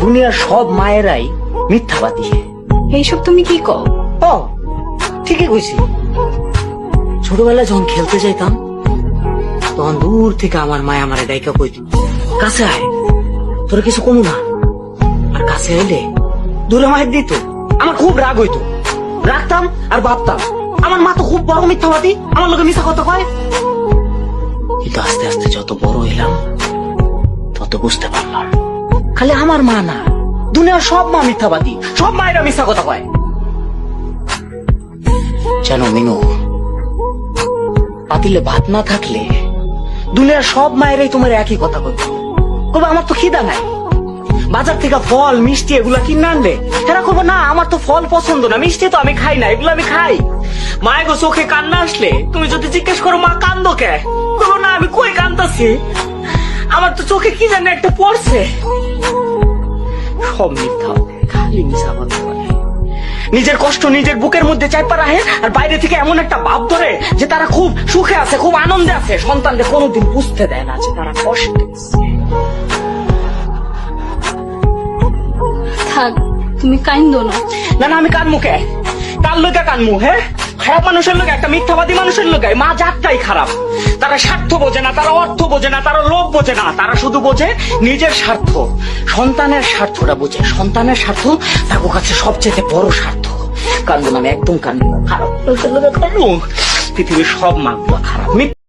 দুনিয়ার সব মায়েরাই মিথ্যাবাদী। এইসব তুমি কি কও? ও ঠিকই কইছি। ছোটবেলায় যখন খেলতে যাইতাম তখন দূর থেকে আমার মায় আমার ডাইকা কইত কাছে আয় তোর কিছু কমু না। আর কাছে এলে দূরে মায়ের দিত। আমার খুব রাগ হইতো। রাখতাম আর ভাবতাম আমার মা তো খুব বড় মিথ্যাবাদী আমার লোকে মিথ্যা কথা কয়। কিন্তু আস্তে আস্তে যত বড় হইলাম তত বুঝতে পারলাম। খালি আমার মা না, দুনিয়ার সব মা মিথ্যাবাদী, সব মায়েরা মিথ্যা কথা কয়। জানো মিনু পাতিলে ভাত না থাকলে দুনিয়ার সব মায়েরাই তোমার একই কথা বলবে করবে আমার তো খিদা নাই। বাজার থেকে ফল, মিষ্টি এগুলা কিনে আনলে? এরা করব না, আমার তো ফল পছন্দ না, মিষ্টি তো আমি খাই না, এগুলো আমি খাই। মায়ের চোখে কান্না আসলে, তুমি যদি জিজ্ঞেস করো, মা, কান্দো কে? না, আমি কই কান্দাছি? আমার তো চোখে কি জানি একটা পড়ছে। সব মিথ্যা। খালি মিশা নিজের কষ্ট নিজের বুকের মধ্যে চাইপা রাখে আর বাইরে থেকে এমন একটা ভাব ধরে যে তারা খুব সুখে আছে খুব আনন্দে আছে। সন্তানদের কোনোদিন বুঝতে দেয় না যে তারা কষ্টে থাক তুমি কাইন্দো না। না না আমি কান মুখে কার লোকে কানমু হ্যাঁ? খারাপ মানুষের লোক একটা মিথ্যাবাদী মানুষের লোক। মা জাতটাই খারাপ। তারা স্বার্থ বোঝে না, তারা অর্থ বোঝে না, তারা লোভ বোঝে না। তারা শুধু বোঝে নিজের স্বার্থ। সন্তানের স্বার্থটা বোঝে। সন্তানের স্বার্থ তার কাছে সবচেয়ে বড় স্বার্থ। কান্দুন আমি একদম কান্দু খারাপ। মানুষের লোক পৃথিবীর সব মাগুলা খারাপ।